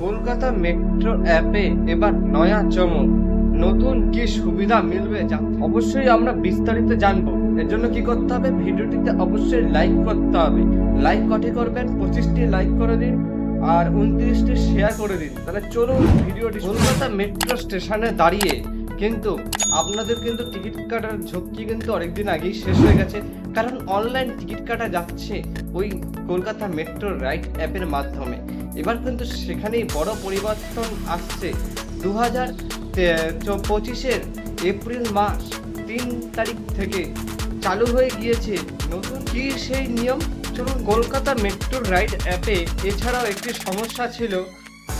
Kolkata metro অ্যাপে এবার নয়া চমক। নতুন কি সুবিধা মিলবে যা অবশ্যই আমরা বিস্তারিত জানব। এর জন্য কি করতে হবে? ভিডিওটিতে অবশ্যই লাইক করতে হবে। লাইক কটি করবেন? পঁচিশটি লাইক করে দিন আর উনত্রিশটি শেয়ার করে দিন। তাহলে চলুন ভিডিওটি কলকাতা মেট্রো স্টেশনে দাঁড়িয়ে কিন্তু আপনাদের কিন্তু টিকিট কাটার ঝক্কি কিন্তু অনেকদিন আগেই শেষ হয়ে গেছে। কারণ অনলাইন টিকিট কাটা যাচ্ছে ওই কলকাতা মেট্রো রাইড অ্যাপের মাধ্যমে। এবার কিন্তু সেখানেই বড় পরিবর্তন আসছে। দু হাজার পঁচিশের এপ্রিল মাস তিন তারিখ থেকে চালু হয়ে গিয়েছে। নতুন কি সেই নিয়ম? চলুন কলকাতা মেট্রো রাইড অ্যাপে এছাড়াও একটি সমস্যা ছিল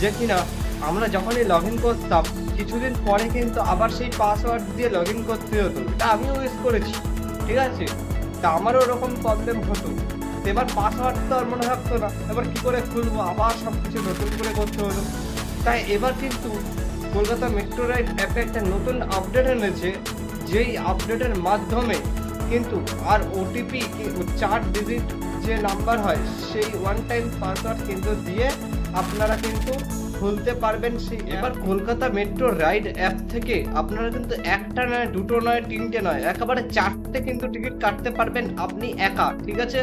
যে কিনা আমরা যখনই লগ ইন করতাম কিছুদিন পরে কিন্তু আবার সেই পাসওয়ার্ড দিয়ে লগ ইন করতে হতো। এটা আমিও ইউজ করেছি, ঠিক আছে? তা আমারও ওরকম প্রবলেম হতো। এবার পাসওয়ার্ড তো আর মনে থাকতো না। এবার কি করে খুলবো? আবার সব কিছু নতুন করে করতে হলো। তাই এবার কিন্তু কলকাতা মেট্রো রাইড অ্যাপে একটা নতুন আপডেট এনেছে, যেই আপডেটের মাধ্যমে কিন্তু আর ওটিপি চার ডিজিট যে নাম্বার হয়, সেই ওয়ান টাইম পাসওয়ার্ড কিন্তু দিয়ে আপনারা কিন্তু খুলতে পারবেন সেই এবার কলকাতা মেট্রো রাইড অ্যাপ থেকে আপনারা কিন্তু একটা নয়, দুটো নয়, তিনটে নয়, একেবারে চারটে কিন্তু টিকিট কাটতে পারবেন আপনি একা, ঠিক আছে?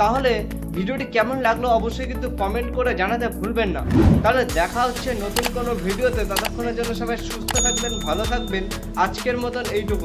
তাহলে ভিডিওটি কেমন লাগল অবশ্যই কিন্তু কমেন্ট করে জানাতে ভুলবেন না। তাহলে দেখা হচ্ছে নতুন কোনো ভিডিওতে। ততক্ষণের জন্য সবাই সুস্থ থাকবেন, ভালো থাকবেন। আজকের মতন এইটুকু